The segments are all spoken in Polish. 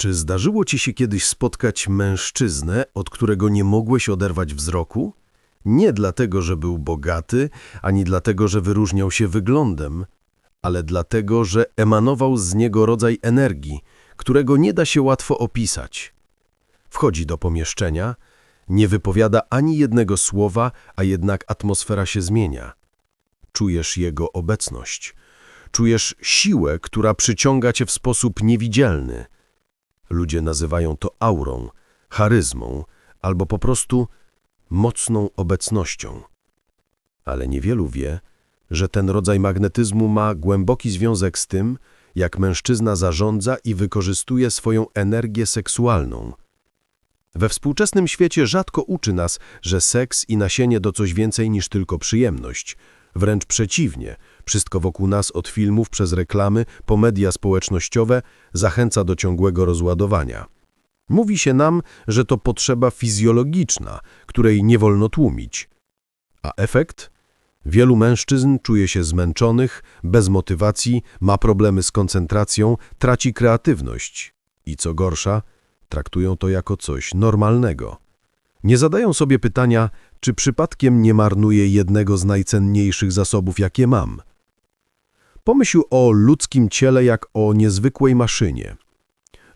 Czy zdarzyło ci się kiedyś spotkać mężczyznę, od którego nie mogłeś oderwać wzroku? Nie dlatego, że był bogaty, ani dlatego, że wyróżniał się wyglądem, ale dlatego, że emanował z niego rodzaj energii, którego nie da się łatwo opisać. Wchodzi do pomieszczenia, nie wypowiada ani jednego słowa, a jednak atmosfera się zmienia. Czujesz jego obecność. Czujesz siłę, która przyciąga cię w sposób niewidzialny. Ludzie nazywają to aurą, charyzmą albo po prostu mocną obecnością. Ale niewielu wie, że ten rodzaj magnetyzmu ma głęboki związek z tym, jak mężczyzna zarządza i wykorzystuje swoją energię seksualną. We współczesnym świecie rzadko uczy nas, że seks i nasienie to coś więcej niż tylko przyjemność. Wręcz przeciwnie, wszystko wokół nas od filmów przez reklamy po media społecznościowe zachęca do ciągłego rozładowania. Mówi się nam, że to potrzeba fizjologiczna, której nie wolno tłumić. A efekt? Wielu mężczyzn czuje się zmęczonych, bez motywacji, ma problemy z koncentracją, traci kreatywność i co gorsza, traktują to jako coś normalnego. Nie zadają sobie pytania, czy przypadkiem nie marnuję jednego z najcenniejszych zasobów, jakie mam. Pomyśl o ludzkim ciele jak o niezwykłej maszynie.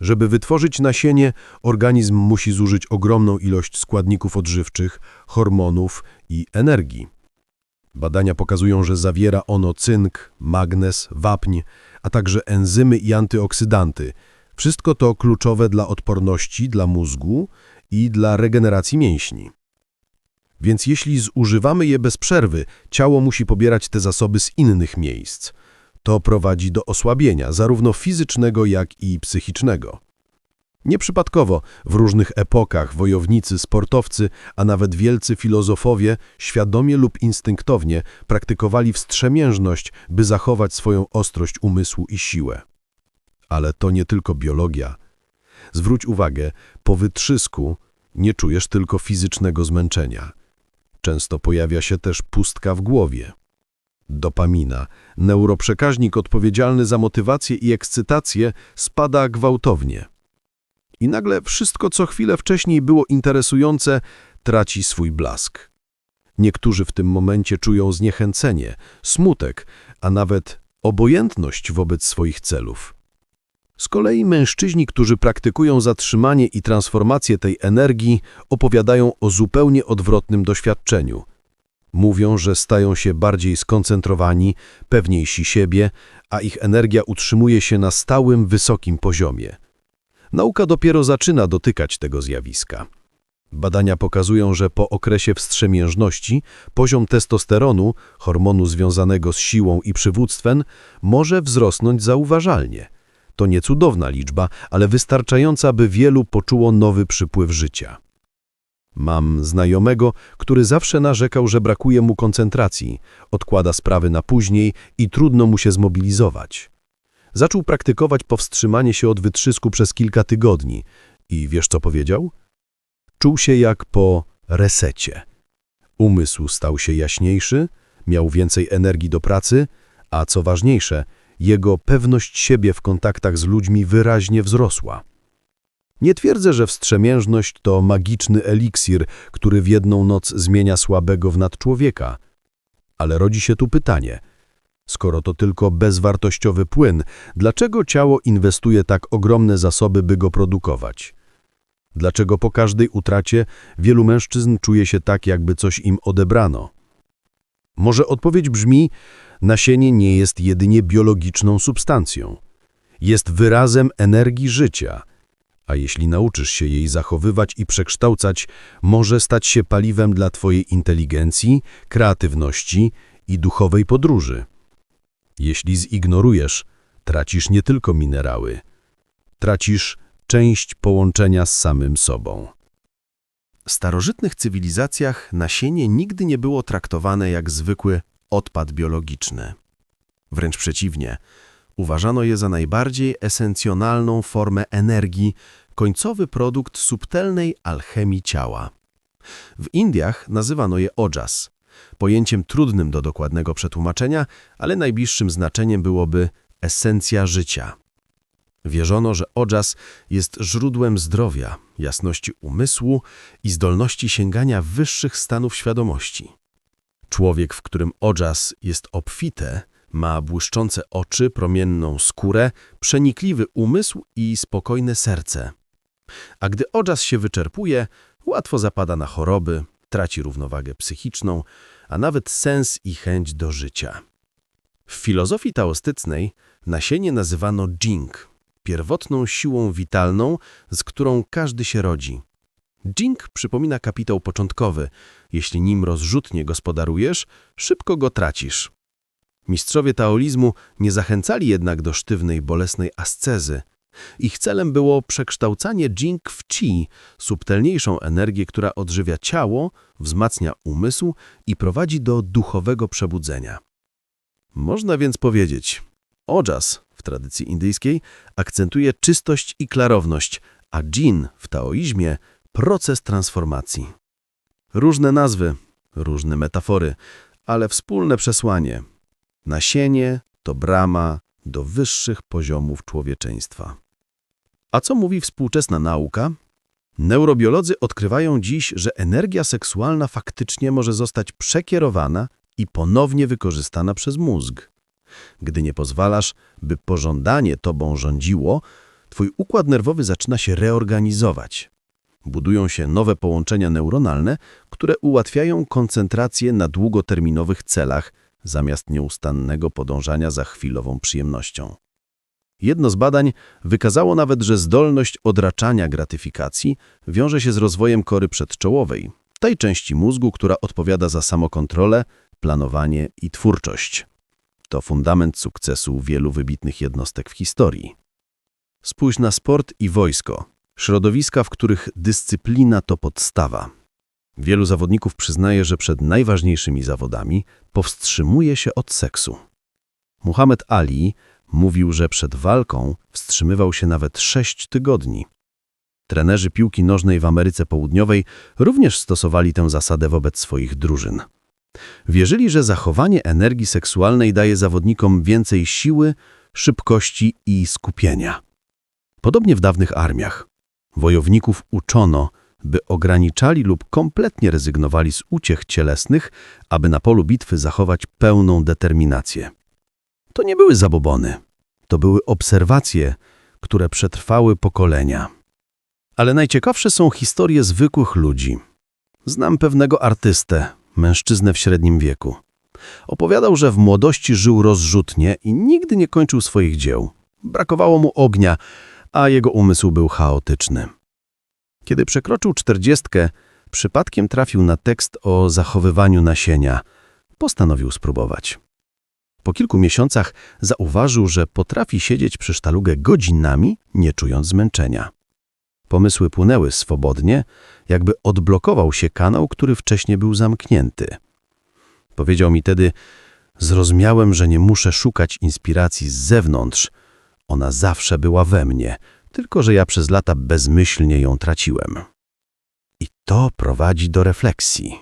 Żeby wytworzyć nasienie, organizm musi zużyć ogromną ilość składników odżywczych, hormonów i energii. Badania pokazują, że zawiera ono cynk, magnez, wapń, a także enzymy i antyoksydanty. Wszystko to kluczowe dla odporności, dla mózgu i dla regeneracji mięśni. Więc jeśli zużywamy je bez przerwy, ciało musi pobierać te zasoby z innych miejsc. To prowadzi do osłabienia, zarówno fizycznego, jak i psychicznego. Nieprzypadkowo w różnych epokach wojownicy, sportowcy, a nawet wielcy filozofowie świadomie lub instynktownie praktykowali wstrzemiężność, by zachować swoją ostrość umysłu i siłę. Ale to nie tylko biologia. Zwróć uwagę, po wytrzysku nie czujesz tylko fizycznego zmęczenia. Często pojawia się też pustka w głowie. Dopamina, neuroprzekaźnik odpowiedzialny za motywację i ekscytację, spada gwałtownie. I nagle wszystko, co chwilę wcześniej było interesujące, traci swój blask. Niektórzy w tym momencie czują zniechęcenie, smutek, a nawet obojętność wobec swoich celów. Z kolei mężczyźni, którzy praktykują zatrzymanie i transformację tej energii, opowiadają o zupełnie odwrotnym doświadczeniu. Mówią, że stają się bardziej skoncentrowani, pewniejsi siebie, a ich energia utrzymuje się na stałym, wysokim poziomie. Nauka dopiero zaczyna dotykać tego zjawiska. Badania pokazują, że po okresie wstrzemiężności poziom testosteronu, hormonu związanego z siłą i przywództwem, może wzrosnąć zauważalnie. To nie cudowna liczba, ale wystarczająca, by wielu poczuło nowy przypływ życia. Mam znajomego, który zawsze narzekał, że brakuje mu koncentracji, odkłada sprawy na później i trudno mu się zmobilizować. Zaczął praktykować powstrzymanie się od wytrzysku przez kilka tygodni i wiesz co powiedział? Czuł się jak po resecie. Umysł stał się jaśniejszy, miał więcej energii do pracy, a co ważniejsze, jego pewność siebie w kontaktach z ludźmi wyraźnie wzrosła. Nie twierdzę, że wstrzemiężność to magiczny eliksir, który w jedną noc zmienia słabego w nadczłowieka. Ale rodzi się tu pytanie – Skoro to tylko bezwartościowy płyn, dlaczego ciało inwestuje tak ogromne zasoby, by go produkować? Dlaczego po każdej utracie wielu mężczyzn czuje się tak, jakby coś im odebrano? Może odpowiedź brzmi, nasienie nie jest jedynie biologiczną substancją. Jest wyrazem energii życia, a jeśli nauczysz się jej zachowywać i przekształcać, może stać się paliwem dla Twojej inteligencji, kreatywności i duchowej podróży. Jeśli zignorujesz, tracisz nie tylko minerały, tracisz część połączenia z samym sobą. W starożytnych cywilizacjach nasienie nigdy nie było traktowane jak zwykły odpad biologiczny. Wręcz przeciwnie, uważano je za najbardziej esencjonalną formę energii, końcowy produkt subtelnej alchemii ciała. W Indiach nazywano je ojas, pojęciem trudnym do dokładnego przetłumaczenia, ale najbliższym znaczeniem byłoby esencja życia. Wierzono, że ojas jest źródłem zdrowia, jasności umysłu i zdolności sięgania wyższych stanów świadomości. Człowiek, w którym ojas jest obfite, ma błyszczące oczy, promienną skórę, przenikliwy umysł i spokojne serce. A gdy ojas się wyczerpuje, łatwo zapada na choroby, traci równowagę psychiczną, a nawet sens i chęć do życia. W filozofii taostycnej nasienie nazywano jing, pierwotną siłą witalną, z którą każdy się rodzi. Jing przypomina kapitał początkowy. Jeśli nim rozrzutnie gospodarujesz, szybko go tracisz. Mistrzowie taoizmu nie zachęcali jednak do sztywnej, bolesnej ascezy. Ich celem było przekształcanie jing w chi, subtelniejszą energię, która odżywia ciało, wzmacnia umysł i prowadzi do duchowego przebudzenia. Można więc powiedzieć, ojas w tradycji indyjskiej akcentuje czystość i klarowność, a jin w taoizmie proces transformacji. Różne nazwy, różne metafory, ale wspólne przesłanie. Nasienie to brama do wyższych poziomów człowieczeństwa. A co mówi współczesna nauka? Neurobiolodzy odkrywają dziś, że energia seksualna faktycznie może zostać przekierowana i ponownie wykorzystana przez mózg. Gdy nie pozwalasz, by pożądanie tobą rządziło, twój układ nerwowy zaczyna się reorganizować. Budują się nowe połączenia neuronalne, które ułatwiają koncentrację na długoterminowych celach, zamiast nieustannego podążania za chwilową przyjemnością. Jedno z badań wykazało nawet, że zdolność odraczania gratyfikacji wiąże się z rozwojem kory przedczołowej, tej części mózgu, która odpowiada za samokontrolę, planowanie i twórczość. To fundament sukcesu wielu wybitnych jednostek w historii. Spójrz na sport i wojsko, środowiska, w których dyscyplina to podstawa. Wielu zawodników przyznaje, że przed najważniejszymi zawodami powstrzymuje się od seksu. Muhammad Ali mówił, że przed walką wstrzymywał się nawet sześć tygodni. Trenerzy piłki nożnej w Ameryce Południowej również stosowali tę zasadę wobec swoich drużyn. Wierzyli, że zachowanie energii seksualnej daje zawodnikom więcej siły, szybkości i skupienia. Podobnie w dawnych armiach. Wojowników uczono, by ograniczali lub kompletnie rezygnowali z uciech cielesnych, aby na polu bitwy zachować pełną determinację. To nie były zabobony. To były obserwacje, które przetrwały pokolenia. Ale najciekawsze są historie zwykłych ludzi. Znam pewnego artystę, mężczyznę w średnim wieku. Opowiadał, że w młodości żył rozrzutnie i nigdy nie kończył swoich dzieł. Brakowało mu ognia, a jego umysł był chaotyczny. Kiedy przekroczył czterdziestkę, przypadkiem trafił na tekst o zachowywaniu nasienia. Postanowił spróbować. Po kilku miesiącach zauważył, że potrafi siedzieć przy sztalugę godzinami, nie czując zmęczenia. Pomysły płynęły swobodnie, jakby odblokował się kanał, który wcześniej był zamknięty. Powiedział mi tedy, zrozumiałem, że nie muszę szukać inspiracji z zewnątrz. Ona zawsze była we mnie, tylko że ja przez lata bezmyślnie ją traciłem. I to prowadzi do refleksji.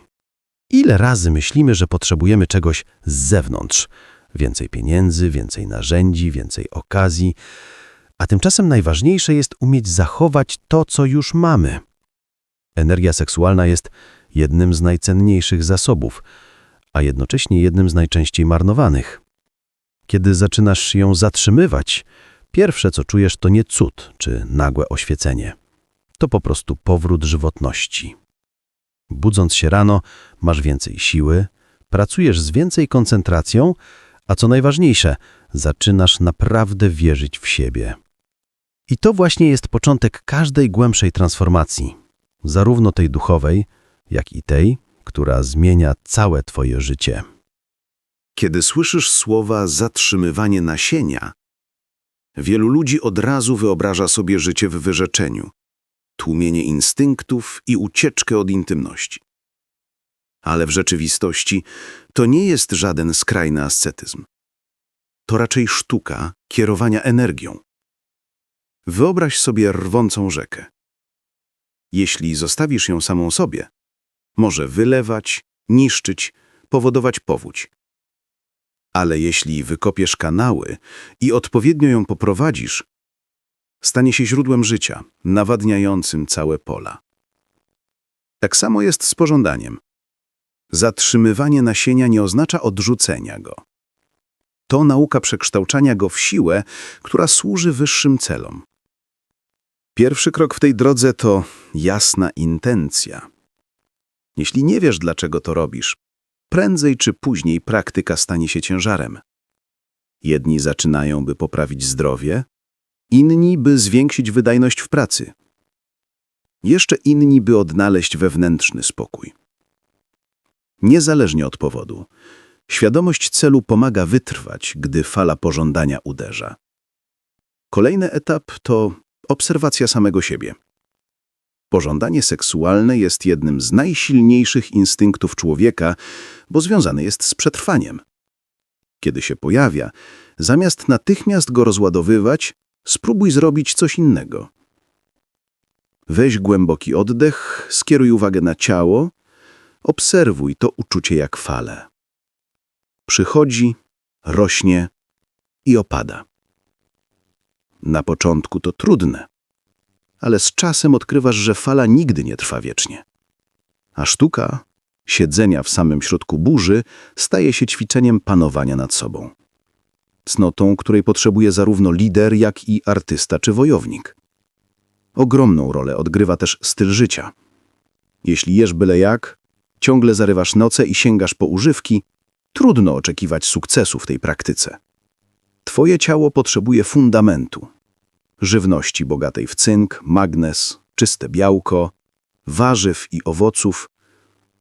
Ile razy myślimy, że potrzebujemy czegoś z zewnątrz? Więcej pieniędzy, więcej narzędzi, więcej okazji, a tymczasem najważniejsze jest umieć zachować to, co już mamy. Energia seksualna jest jednym z najcenniejszych zasobów, a jednocześnie jednym z najczęściej marnowanych. Kiedy zaczynasz ją zatrzymywać, pierwsze co czujesz to nie cud czy nagłe oświecenie. To po prostu powrót żywotności. Budząc się rano, masz więcej siły, pracujesz z więcej koncentracją, a co najważniejsze, zaczynasz naprawdę wierzyć w siebie. I to właśnie jest początek każdej głębszej transformacji, zarówno tej duchowej, jak i tej, która zmienia całe Twoje życie. Kiedy słyszysz słowa zatrzymywanie nasienia, wielu ludzi od razu wyobraża sobie życie w wyrzeczeniu, tłumienie instynktów i ucieczkę od intymności. Ale w rzeczywistości to nie jest żaden skrajny ascetyzm. To raczej sztuka kierowania energią. Wyobraź sobie rwącą rzekę. Jeśli zostawisz ją samą sobie, może wylewać, niszczyć, powodować powódź. Ale jeśli wykopiesz kanały i odpowiednio ją poprowadzisz, stanie się źródłem życia, nawadniającym całe pola. Tak samo jest z pożądaniem. Zatrzymywanie nasienia nie oznacza odrzucenia go. To nauka przekształcania go w siłę, która służy wyższym celom. Pierwszy krok w tej drodze to jasna intencja. Jeśli nie wiesz, dlaczego to robisz, prędzej czy później praktyka stanie się ciężarem. Jedni zaczynają, by poprawić zdrowie, inni, by zwiększyć wydajność w pracy. Jeszcze inni, by odnaleźć wewnętrzny spokój. Niezależnie od powodu, świadomość celu pomaga wytrwać, gdy fala pożądania uderza. Kolejny etap to obserwacja samego siebie. Pożądanie seksualne jest jednym z najsilniejszych instynktów człowieka, bo związane jest z przetrwaniem. Kiedy się pojawia, zamiast natychmiast go rozładowywać, spróbuj zrobić coś innego. Weź głęboki oddech, skieruj uwagę na ciało, obserwuj to uczucie jak fale. Przychodzi, rośnie i opada. Na początku to trudne, ale z czasem odkrywasz, że fala nigdy nie trwa wiecznie. A sztuka siedzenia w samym środku burzy staje się ćwiczeniem panowania nad sobą. Cnotą, której potrzebuje zarówno lider, jak i artysta czy wojownik. Ogromną rolę odgrywa też styl życia. Jeśli jesz byle jak, ciągle zarywasz noce i sięgasz po używki, trudno oczekiwać sukcesu w tej praktyce. Twoje ciało potrzebuje fundamentu. Żywności bogatej w cynk, magnez, czyste białko, warzyw i owoców.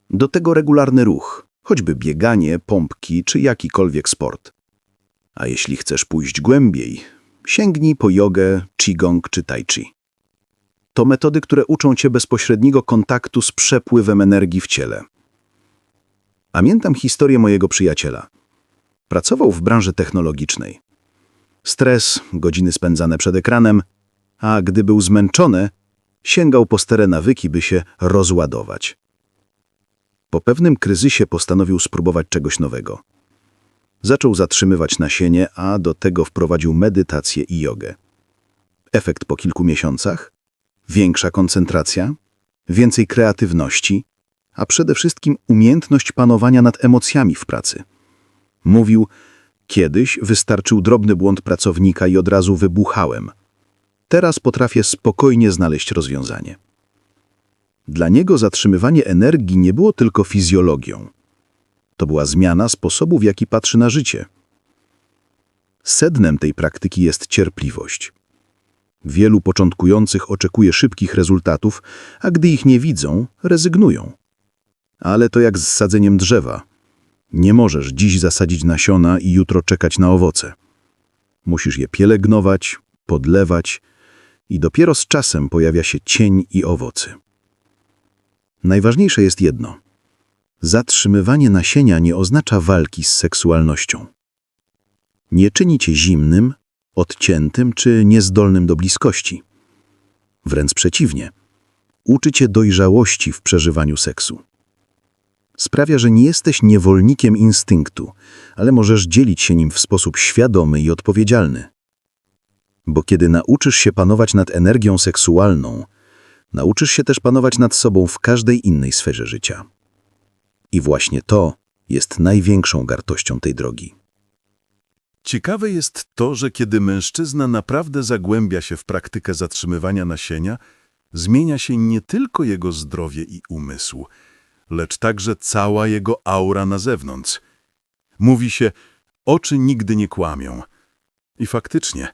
Do tego regularny ruch, choćby bieganie, pompki czy jakikolwiek sport. A jeśli chcesz pójść głębiej, sięgnij po jogę, qigong czy tai chi. To metody, które uczą cię bezpośredniego kontaktu z przepływem energii w ciele. Pamiętam historię mojego przyjaciela. Pracował w branży technologicznej. Stres, godziny spędzane przed ekranem, a gdy był zmęczony, sięgał po stare nawyki, by się rozładować. Po pewnym kryzysie postanowił spróbować czegoś nowego. Zaczął zatrzymywać nasienie, a do tego wprowadził medytację i jogę. Efekt po kilku miesiącach? Większa koncentracja, więcej kreatywności, a przede wszystkim umiejętność panowania nad emocjami w pracy. Mówił, kiedyś wystarczył drobny błąd pracownika i od razu wybuchałem. Teraz potrafię spokojnie znaleźć rozwiązanie. Dla niego zatrzymywanie energii nie było tylko fizjologią. To była zmiana sposobu, w jaki patrzy na życie. Sednem tej praktyki jest cierpliwość. Wielu początkujących oczekuje szybkich rezultatów, a gdy ich nie widzą, rezygnują. Ale to jak z sadzeniem drzewa. Nie możesz dziś zasadzić nasiona i jutro czekać na owoce. Musisz je pielęgnować, podlewać i dopiero z czasem pojawia się cień i owoce. Najważniejsze jest jedno. Zatrzymywanie nasienia nie oznacza walki z seksualnością. Nie czyni cię zimnym, odciętym czy niezdolnym do bliskości. Wręcz przeciwnie. Uczy cię dojrzałości w przeżywaniu seksu. Sprawia, że nie jesteś niewolnikiem instynktu, ale możesz dzielić się nim w sposób świadomy i odpowiedzialny. Bo kiedy nauczysz się panować nad energią seksualną, nauczysz się też panować nad sobą w każdej innej sferze życia. I właśnie to jest największą gartością tej drogi. Ciekawe jest to, że kiedy mężczyzna naprawdę zagłębia się w praktykę zatrzymywania nasienia, zmienia się nie tylko jego zdrowie i umysł, lecz także cała jego aura na zewnątrz. Mówi się, oczy nigdy nie kłamią. I faktycznie,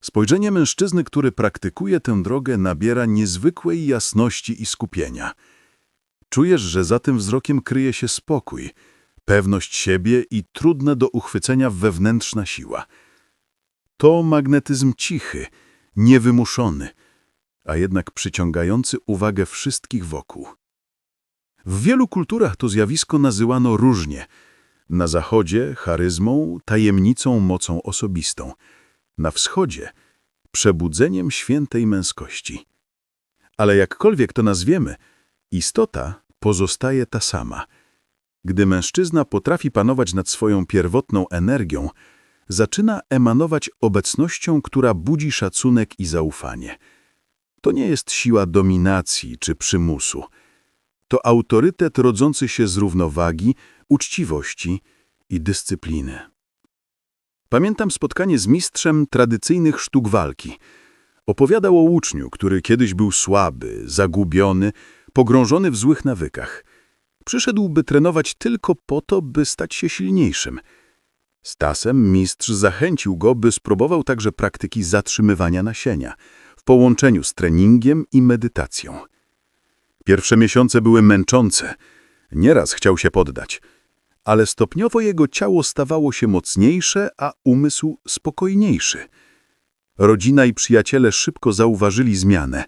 spojrzenie mężczyzny, który praktykuje tę drogę, nabiera niezwykłej jasności i skupienia. Czujesz, że za tym wzrokiem kryje się spokój, pewność siebie i trudna do uchwycenia wewnętrzna siła. To magnetyzm cichy, niewymuszony, a jednak przyciągający uwagę wszystkich wokół. W wielu kulturach to zjawisko nazywano różnie. Na zachodzie charyzmą, tajemnicą, mocą osobistą. Na wschodzie przebudzeniem świętej męskości. Ale jakkolwiek to nazwiemy, istota pozostaje ta sama. Gdy mężczyzna potrafi panować nad swoją pierwotną energią, zaczyna emanować obecnością, która budzi szacunek i zaufanie. To nie jest siła dominacji czy przymusu. To autorytet rodzący się z równowagi, uczciwości i dyscypliny. Pamiętam spotkanie z mistrzem tradycyjnych sztuk walki. Opowiadał o uczniu, który kiedyś był słaby, zagubiony, pogrążony w złych nawykach. Przyszedł, by trenować tylko po to, by stać się silniejszym. Z czasem mistrz zachęcił go, by spróbował także praktyki zatrzymywania nasienia w połączeniu z treningiem i medytacją. Pierwsze miesiące były męczące. Nieraz chciał się poddać, ale stopniowo jego ciało stawało się mocniejsze, a umysł spokojniejszy. Rodzina i przyjaciele szybko zauważyli zmianę.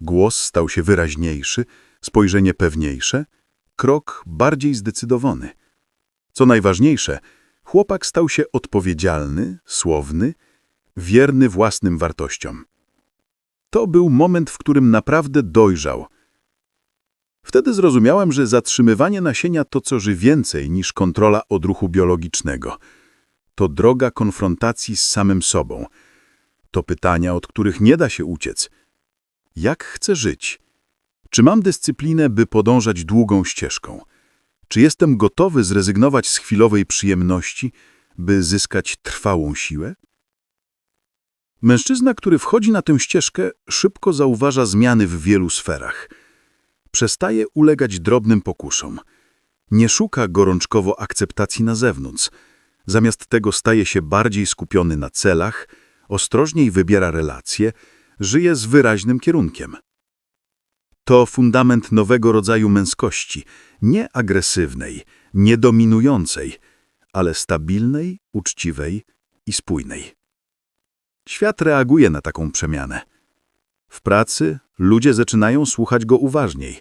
Głos stał się wyraźniejszy, spojrzenie pewniejsze, krok bardziej zdecydowany. Co najważniejsze, chłopak stał się odpowiedzialny, słowny, wierny własnym wartościom. To był moment, w którym naprawdę dojrzał. Wtedy zrozumiałem, że zatrzymywanie nasienia to coś więcej niż kontrola odruchu biologicznego. To droga konfrontacji z samym sobą. To pytania, od których nie da się uciec. Jak chcę żyć? Czy mam dyscyplinę, by podążać długą ścieżką? Czy jestem gotowy zrezygnować z chwilowej przyjemności, by zyskać trwałą siłę? Mężczyzna, który wchodzi na tę ścieżkę, szybko zauważa zmiany w wielu sferach. Przestaje ulegać drobnym pokusom. Nie szuka gorączkowo akceptacji na zewnątrz. Zamiast tego staje się bardziej skupiony na celach, ostrożniej wybiera relacje, żyje z wyraźnym kierunkiem. To fundament nowego rodzaju męskości, nie agresywnej, nie dominującej, ale stabilnej, uczciwej i spójnej. Świat reaguje na taką przemianę. W pracy ludzie zaczynają słuchać go uważniej.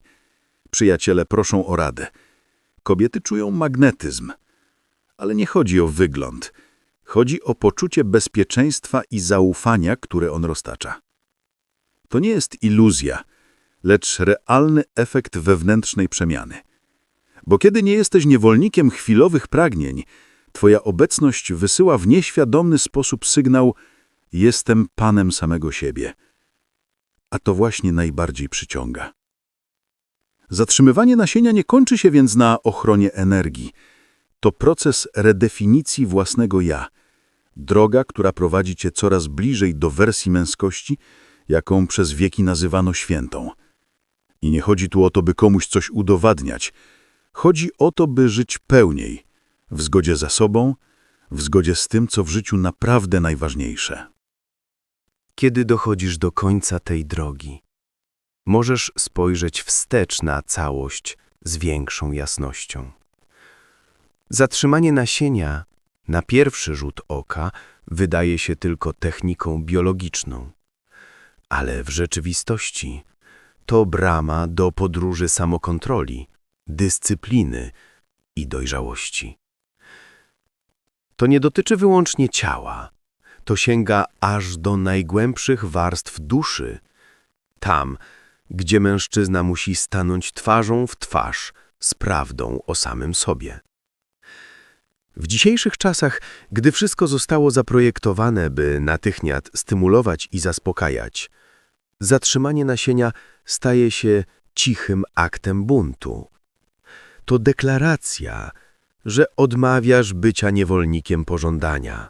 Przyjaciele proszą o radę. Kobiety czują magnetyzm. Ale nie chodzi o wygląd. Chodzi o poczucie bezpieczeństwa i zaufania, które on roztacza. To nie jest iluzja, lecz realny efekt wewnętrznej przemiany. Bo kiedy nie jesteś niewolnikiem chwilowych pragnień, twoja obecność wysyła w nieświadomy sposób sygnał jestem panem samego siebie. A to właśnie najbardziej przyciąga. Zatrzymywanie nasienia nie kończy się więc na ochronie energii. To proces redefinicji własnego ja. Droga, która prowadzi cię coraz bliżej do wersji męskości, jaką przez wieki nazywano świętą. I nie chodzi tu o to, by komuś coś udowadniać. Chodzi o to, by żyć pełniej, w zgodzie ze sobą, w zgodzie z tym, co w życiu naprawdę najważniejsze. Kiedy dochodzisz do końca tej drogi, możesz spojrzeć wstecz na całość z większą jasnością. Zatrzymanie nasienia na pierwszy rzut oka wydaje się tylko techniką biologiczną, ale w rzeczywistości to brama do podróży samokontroli, dyscypliny i dojrzałości. To nie dotyczy wyłącznie ciała, to sięga aż do najgłębszych warstw duszy, tam, gdzie mężczyzna musi stanąć twarzą w twarz z prawdą o samym sobie. W dzisiejszych czasach, gdy wszystko zostało zaprojektowane, by natychmiast stymulować i zaspokajać, zatrzymanie nasienia staje się cichym aktem buntu. To deklaracja, że odmawiasz bycia niewolnikiem pożądania,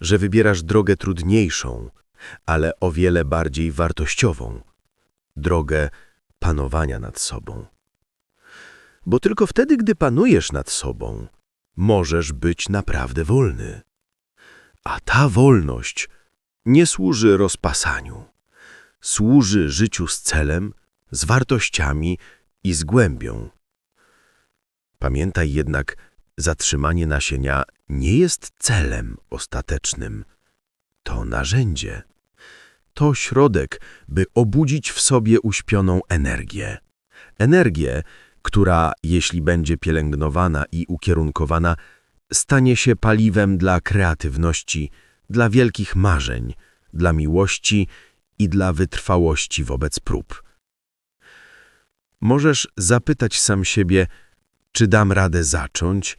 że wybierasz drogę trudniejszą, ale o wiele bardziej wartościową drogę panowania nad sobą. Bo tylko wtedy, gdy panujesz nad sobą, możesz być naprawdę wolny. A ta wolność nie służy rozpasaniu. Służy życiu z celem, z wartościami i z głębią. Pamiętaj jednak, zatrzymanie nasienia nie jest celem ostatecznym. To narzędzie. To środek, by obudzić w sobie uśpioną energię. Energię, która, jeśli będzie pielęgnowana i ukierunkowana, stanie się paliwem dla kreatywności, dla wielkich marzeń, dla miłości i dla wytrwałości wobec prób. Możesz zapytać sam siebie, czy dam radę zacząć,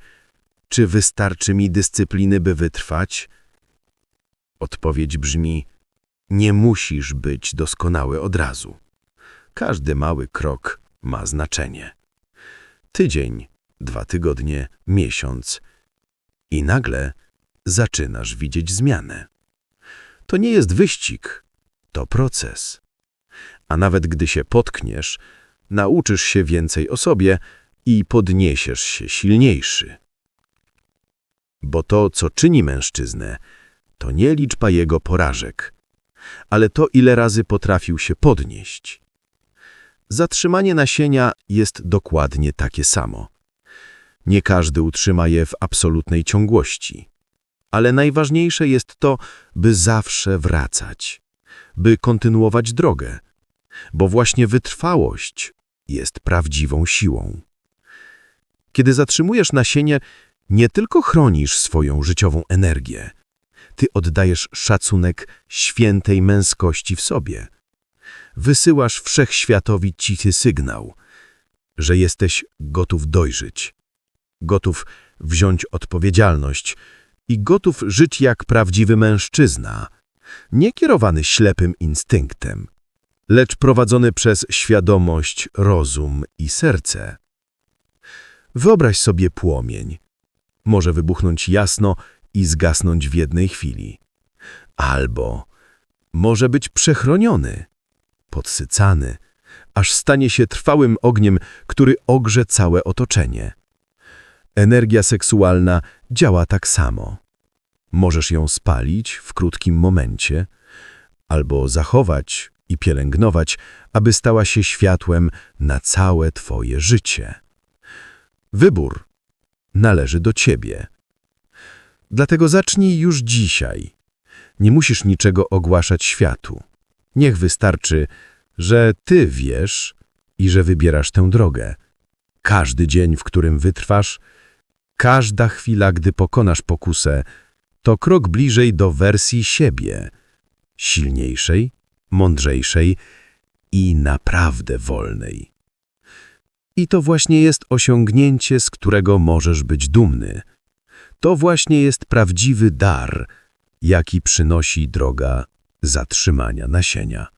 Czy wystarczy mi dyscypliny, by wytrwać? Odpowiedź brzmi: Nie musisz być doskonały od razu. Każdy mały krok ma znaczenie. Tydzień, dwa tygodnie, miesiąc i nagle zaczynasz widzieć zmianę. To nie jest wyścig, to proces. A nawet gdy się potkniesz, nauczysz się więcej o sobie i podniesiesz się silniejszy. Bo to, co czyni mężczyznę, to nie liczba jego porażek, ale to, ile razy potrafił się podnieść. Zatrzymanie nasienia jest dokładnie takie samo. Nie każdy utrzyma je w absolutnej ciągłości. Ale najważniejsze jest to, by zawsze wracać, by kontynuować drogę, bo właśnie wytrwałość jest prawdziwą siłą. Kiedy zatrzymujesz nasienie, nie tylko chronisz swoją życiową energię, ty oddajesz szacunek świętej męskości w sobie. Wysyłasz wszechświatowi cichy sygnał, że jesteś gotów dojrzeć, gotów wziąć odpowiedzialność i gotów żyć jak prawdziwy mężczyzna, nie kierowany ślepym instynktem, lecz prowadzony przez świadomość, rozum i serce. Wyobraź sobie płomień. Może wybuchnąć jasno i zgasnąć w jednej chwili. Albo może być przechroniony, podsycany, aż stanie się trwałym ogniem, który ogrze całe otoczenie. Energia seksualna działa tak samo. Możesz ją spalić w krótkim momencie, albo zachować i pielęgnować, aby stała się światłem na całe Twoje życie. Wybór należy do Ciebie. Dlatego zacznij już dzisiaj. Nie musisz niczego ogłaszać światu. Niech wystarczy, że Ty wiesz i że wybierasz tę drogę. Każdy dzień, w którym wytrwasz, każda chwila, gdy pokonasz pokusę, to krok bliżej do wersji siebie, silniejszej, mądrzejszej i naprawdę wolnej. I to właśnie jest osiągnięcie, z którego możesz być dumny. To właśnie jest prawdziwy dar, jaki przynosi droga zatrzymania nasienia.